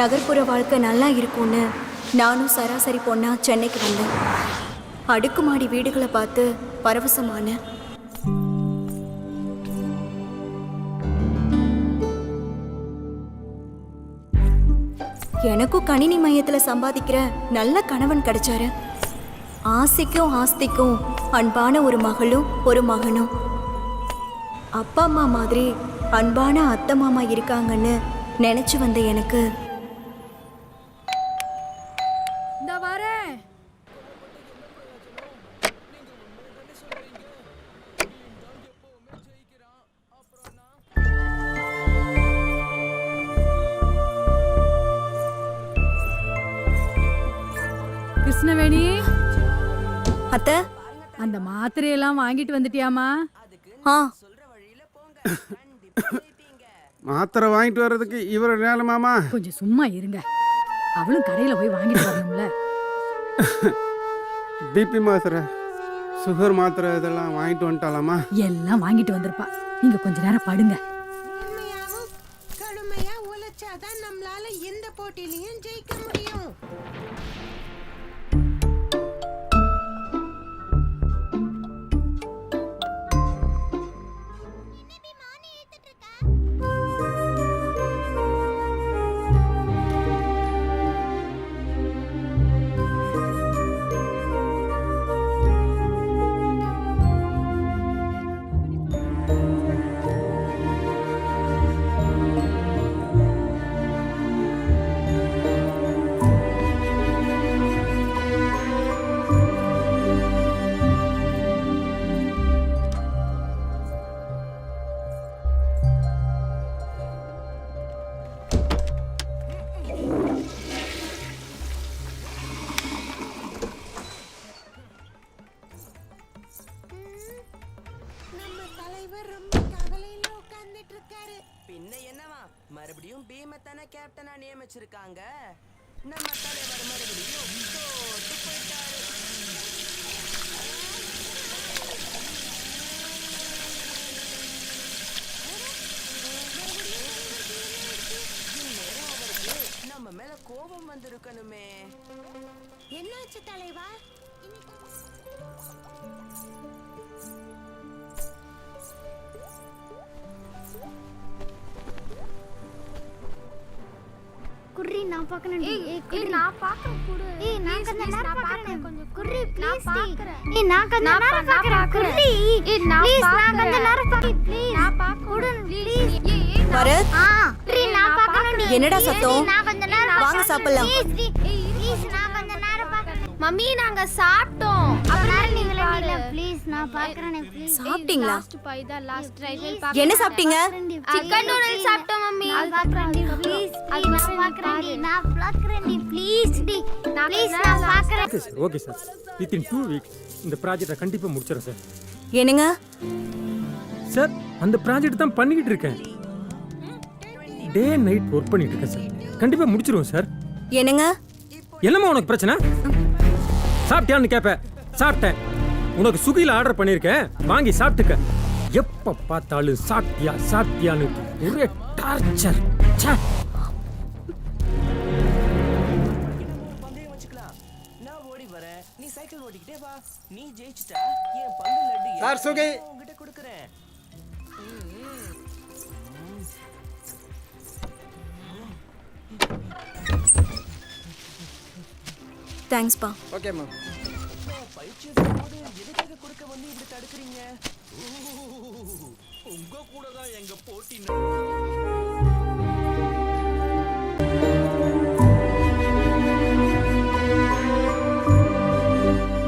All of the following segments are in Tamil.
நகர்ப்புற வாழ்க்கை நல்லா இருக்கும்னு நானும் சராசரி பொண்ணா சென்னைக்கு வந்தேன். அடுக்குமாடி வீடுகளை பார்த்து பரவசமான எனக்கும் கணினி மையத்தில் சம்பாதிக்கிற நல்ல கணவன் கிடைச்சாரு. ஆசைக்கும் ஆஸ்திக்கும் அன்பான ஒரு மகளும் ஒரு மகனும். அப்பா அம்மா மாதிரி அன்பான அத்தை மாமா இருக்காங்கன்னு நினச்சி வந்த எனக்கு கிருஷ்ணவேணி அத்தை? அந்த மாத்திரையெல்லாம் வாங்கிட்டு வந்துட்டியாமா ஆ. மாத்திரை வாங்கிட்டு வர்றதுக்கு இவர் நேரமாமா கொஞ்சம் சும்மா இருங்க. அவளும் கடையில போய் வாங்கிட்டு வரணும்ல. பிபி மாத்திரை சுகர் மாத்திரை இதெல்லாம் வாங்கிட்டு வந்துட்டாலாமா எல்லாம் வாங்கிட்டு வந்திருப்பா. நீங்க கொஞ்ச நேரம் படுங்க. கடுமையா உழைச்சாதான் நம்மளால எந்த போட்டியிலையும் ஜெயிக்க முடியும். நியமிச்சிருக்காங்க. நம்ம தலைவர் மறுபடியும் தோத்து போயிட்டாரு. இந்நேரம் அவருக்கு நம்ம மேல கோபம் வந்திருக்கணுமே. என்னாச்சு தலைவா? நான் பார்க்கணும் ஏய் ஏய் நான் பார்க்கறேன் குடு ஏய் நான் கந்த நேரம் பார்க்கறேன். கொஞ்சம் குர்ரி ப்ளீஸ் ஏய் நான் கந்த நேரம் பார்க்கறேன். குர்ரி ஏய் நான் ப்ளீஸ் நான் கந்த நேரம் பார்க்கறேன். ப்ளீஸ் நான் பார்க்க குடு ப்ளீஸ் பரத். ஆ குர்ரி நான் பார்க்கணும் என்னடா சத்தம்? நான் கந்த நேரம் வாங்க சாப்பிடலாம். ப்ளீஸ் மம்மி நாங்க சாப்பிட்டோம். அப்புறம் நீ விளையாடல ப்ளீஸ் நான் பார்க்கறேன் ப்ளீஸ் சாப்பிட்டீங்களா? லாஸ்ட் என்ன சாப்பிட்டீங்க? சிக்கன் நூடுல்ஸ் சாப்பிட்டோம் மம்மி. ப்ளீஸ் நான் பார்க்கறேன் நான் பார்க்கறேன் ப்ளீஸ் ப்ளீஸ் நான் பார்க்கறேன் okay sir okay sir within two weeks இந்த ப்ராஜெக்டை கண்டிப்பாக முடிச்சிடறேன் சார் என்னங்க? சார் அந்த ப்ராஜெக்ட் தான் பண்ணிக்கிட்டு இருக்கேன். டே நைட் ஒர்க் பண்ணிட்டு இருக்கேன் சார் கண்டிப்பாக முடிச்சிருவோம் சார் என்னங்க? என்னம்மா உனக்கு பிரச்சனை? சாப்பிட்டியான்னு கேட்ப சாப்பிட்டேன். உனக்கு சுகியில் ஆர்டர் பண்ணியிருக்கேன் வாங்கி சாப்பிட்டுக்க. எப்போ பார்த்தாலும் சாப்பிட்டியா சாப்பிட்டியான்னு ஒரே டார்ச்சர் ச்சே. பந்தயம் தேங்க்ஸ்ப்பா ஓகேம்மா உங்க கூட தான் எங்க போட்டி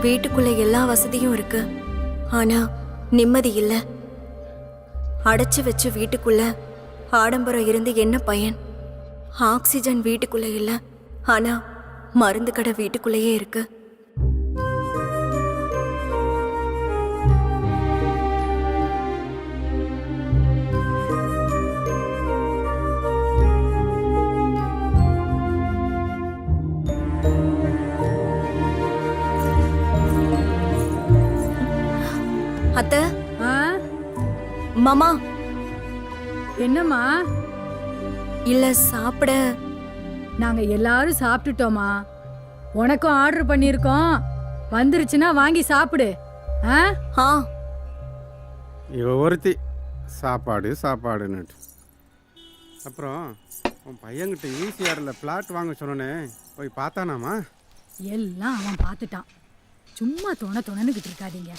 வீட்டுக்குள்ள எல்லா வசதியும் இருக்கு. ஆனா நிம்மதி இல்ல. அடைச்சு வச்சு வீட்டுக்குள்ள ஆடம்பரம் இருந்து என்ன பயன்? ஆக்சிஜன் வீட்டுக்குள்ள இல்ல. ஆனா மருந்து கடை வீட்டுக்குள்ளேயே இருக்கு. அத்தை? ஆ? மாமா? என்னம்மா? இல்ல சாப்பிட நாங்க எல்லாரும் சாப்பிட்டுட்டோமா. உனக்கும் ஆர்டர் பண்ணியிருக்கோம். வந்துருச்சுன்னா வாங்கி சாப்பிடு. ஆ? ஆ. இவ ஒருத்தி. சாப்பாடு சாப்பாடுன்னுட்டு. அப்புறம் உன் பையன்கிட்ட ஈசிஆரில் பிளாட் வாங்க சொன்னோன்னே போய் பார்த்தானாமா? எல்லாம் அவன் பார்த்துட்டான். சும்மா தொண தொணனுக்கிட்டு இருக்காதீங்க.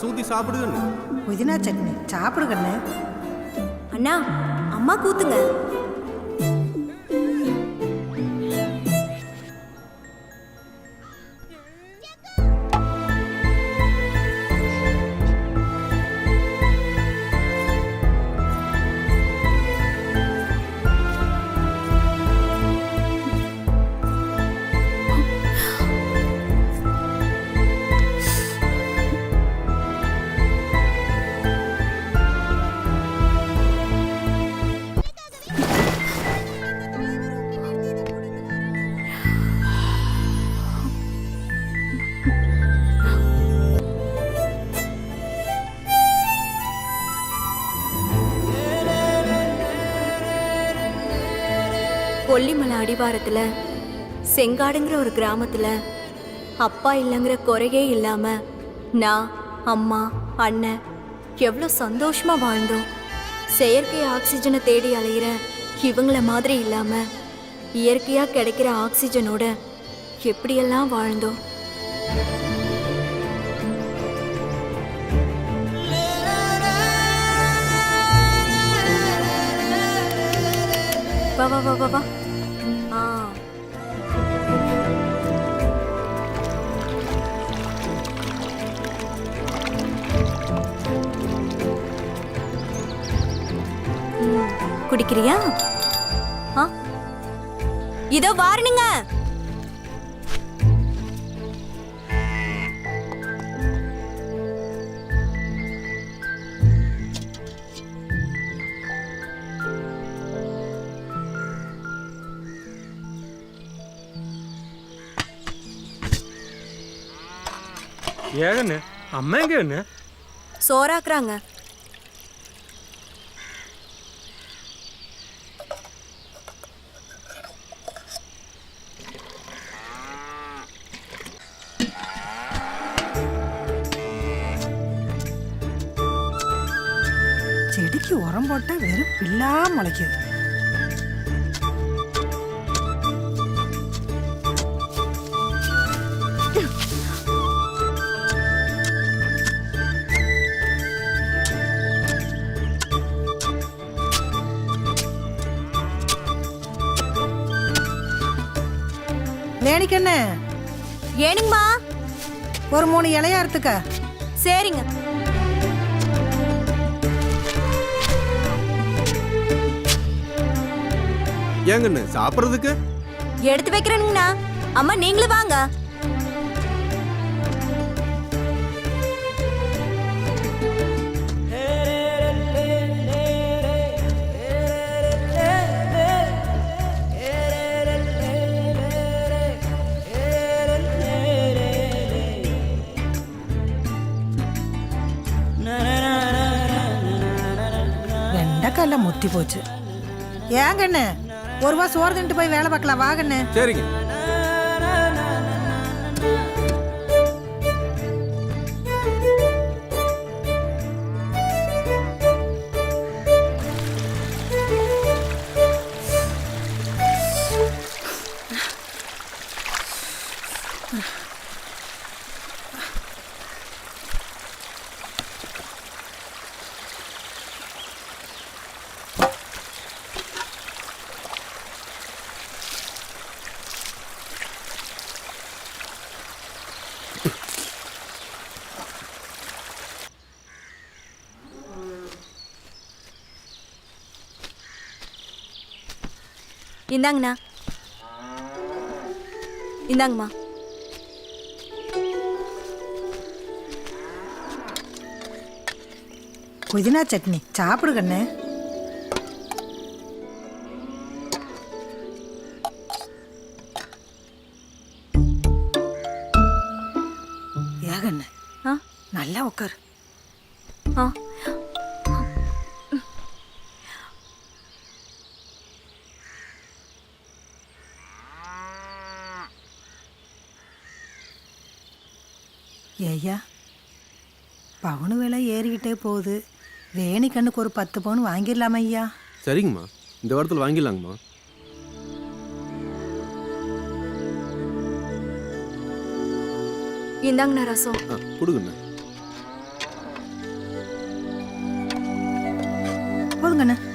ரசம் சாப்பிடுதுன்னு. புதினா சட்னி. சாப்பிடு கண்ணு அண்ணா அம்மா கூத்துங்க. கொல்லிமலை அடிவாரத்துல செங்காடுங்கிற ஒரு கிராமத்துல அப்பா இல்லைங்கிற குறையே இல்லாம நான் அம்மா அண்ணன் எவ்வளோ சந்தோஷமா வாழ்ந்தோம். செயற்கை ஆக்சிஜனை தேடி அலையிற இவங்கள மாதிரி இல்லாம இயற்கையா கிடைக்கிற ஆக்சிஜனோட எப்படியெல்லாம் வாழ்ந்தோம். வா வா வா வா வா. குடிக்கிறியா? இதோ வாரணுங்க ஏகண்ணு அம்மா எங்க சோறாக்குறாங்க. செடிக்கு உரம் போட்டா வெறும் பில்லா முளைக்குது. வேணிக்கண்ணு ஏனுங்கம்மா ஒரு மூணு இலையா அறுத்துக்க சரிங்க. ஏங்கன்னு சாப்பிட்றதுக்கு? எடுத்து வைக்கிறேனுங்கண்ணா அம்மா நீங்களும் வாங்க. வெண்டைக்கால முத்தி போச்சு. ஏங்கண்ணு ஒரு ரூபா சோறு தின்ட்டு போய் வேலை பார்க்கலாம் வாங்கன்னு சரிங்க. இந்தாங்கண்ணா இந்தாங்கம்மா புதினா சட்னி சாப்பிடு கண்ணு ஏகண்ணு நல்லா உட்காரு பவுனு விலை ஏறிக்கிட்டே போகுது. வேணி கண்ணுக்கு ஒரு பத்து பவுன் வாங்கிடலாமா ஐயா. சரிங்கம்மா. இந்த வாரத்தில் வாங்கிடலாங்கம்மா. இந்தாங்கண்ணா ரசம். ஆ கொடுங்கண்ணா. போதுங்கண்ணே.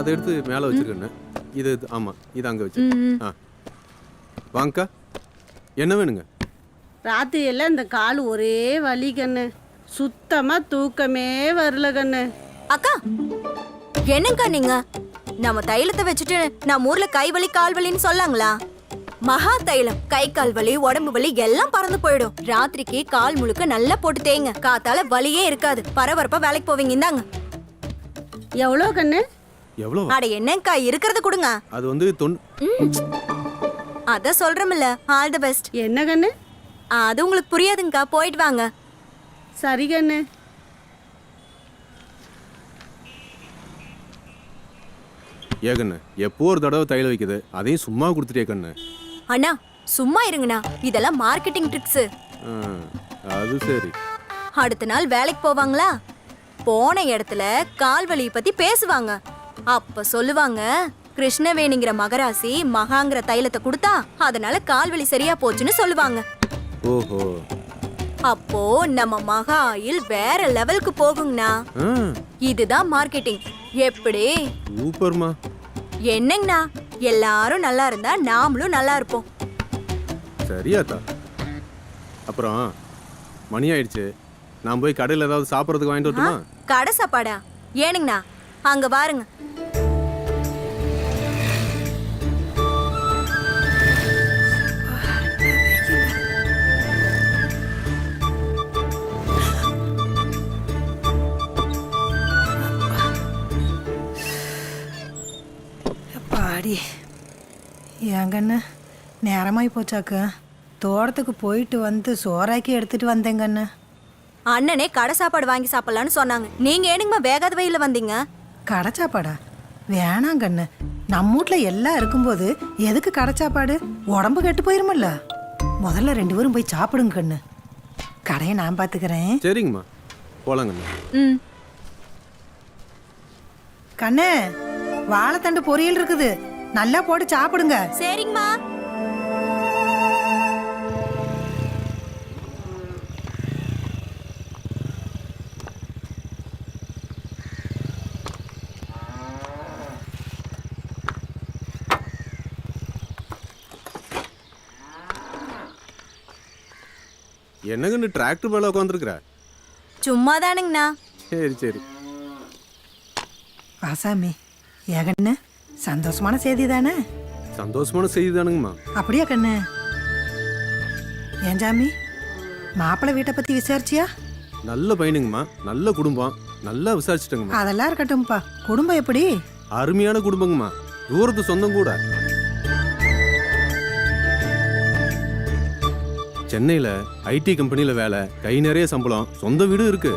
அதை எடுத்து மேலே வச்சிருக்கேண்ணே இது இது- ஆமா இது அங்கே வச்சு ஆ. வாங்கக்கா என்ன வேணுங்க? ராத்திரி எல்லாம் இந்த கால் ஒரே வலி கண்ணு. சுத்தமா தூக்கமே வரல கண்ணு. அக்கா என்னங்கா நீங்க? நம்ம தைலத்தை வச்சுட்டு நம்ம ஊர்ல கை வலி கால் வலின்னு சொல்லாங்களா? மகா தைலம் கை கால் வலி உடம்பு வலி எல்லாம் பறந்து போயிடும். ராத்திரிக்கு கால் முழுக்க நல்லா போட்டு தேங்க காத்தால வலியே இருக்காது. பரபரப்பா வேலைக்கு போவீங்க இந்தாங்க. எவ்வளோ கண்ணு? எவ்வளோ அட என்னங்கா இருக்கிறத கொடுங்க. அது வந்து தொன் அத சொல்றமில்ல ஆல் தி பெஸ்ட் என்ன கண்ணு? அது உங்களுக்கு புரியாதுங்கக்கா போயிட்டு வாங்க. சரி கண்ணு. ஏகண்ணு எப்போ ஒரு தடவை தையல் வைக்குது? அதையும் சும்மா கொடுத்துட்டே கண்ணு. அண்ணா சும்மா இருங்கண்ணா இதெல்லாம் மார்க்கெட்டிங் ட்ரிக்ஸ் அது சரி. அடுத்த நாள் வேலைக்கு போவாங்களா? போன இடத்துல கால்வலியை பத்தி பேசுவாங்க. அப்ப சொல்லுவாங்க கிருஷ்ணவேணிங்கிற மகராசி மகாங்கிற தைலத்தை கொடுத்தா அதனால கால்வலி சரியா போச்சுன்னு சொல்லுவாங்க. ஓஹோ. அப்போ நம்ம மகா ஆயில் வேற லெவலுக்கு போகுங்கண்ணா. இதுதான் மார்க்கெட்டிங். எப்படி? சூப்பர்மா. என்னங்கண்ணா? எல்லாரும் நல்லா இருந்தா நாமளும் நல்லா இருப்போம். சரியாத்தா. அப்புறம் மணி ஆயிடுச்சு. நான் போய் கடையில் ஏதாவது சாப்பிட்றதுக்கு வாங்கிட்டு வரட்டுமா? கடை சாப்பாடா? ஏனுங்கண்ணா அங்க பாருங்க. பாடி. ஏங்கண்ணு நேரமாகி போச்சாக்கு. தோட்டத்துக்கு போயிட்டு வந்து சோறாக்கி எடுத்துட்டு வந்தேங்கண்ணு. அண்ணனே கடை சாப்பாடு வாங்கி சாப்பிடலான்னு சொன்னாங்க. நீங்க ஏனுங்கம்மா வேகாத வெயில வந்தீங்க? கடை சாப்பாடா வேணாங்கண்ணு நம்ம வீட்டில் எல்லாம் இருக்கும்போது எதுக்கு கடை சாப்பாடு உடம்பு கெட்டு போயிருமல்ல? முதல்ல ரெண்டு பேரும் போய் சாப்பிடுங்க கண்ணு. கடையை நான் பார்த்துக்கிறேன் சரிங்கம்மா. போலாங்கண்ணா ம். கண்ணு வாழைத்தண்டு பொரியல் இருக்குது. நல்லா போட்டு சாப்பிடுங்க. சரிங்கம்மா. என்னங்கன்னு டிராக்டர் மேலே உட்காந்துருக்குற சும்மா தானுங்கண்ணா சரி சரி. ஆசாமி ஏகண்ணு சந்தோஷமான செய்தி தானே சந்தோஷமான செய்தி தானுங்கம்மா அப்படியா கண்ணு? ஏன் சாமி மாப்பிள்ளை வீட்டை பற்றி விசாரிச்சியா? நல்ல பையனுங்கம்மா நல்ல குடும்பம் நல்லா விசாரிச்சுட்டேங்கம்மா. அதெல்லாம் இருக்கட்டும்ப்பா. குடும்பம் எப்படி? அருமையான குடும்பங்கம்மா. தூரத்து சொந்தம் கூட சென்னையில் ஐடி கம்பெனியில் வேலை கை நிறைய சம்பளம் சொந்த வீடு இருக்கு.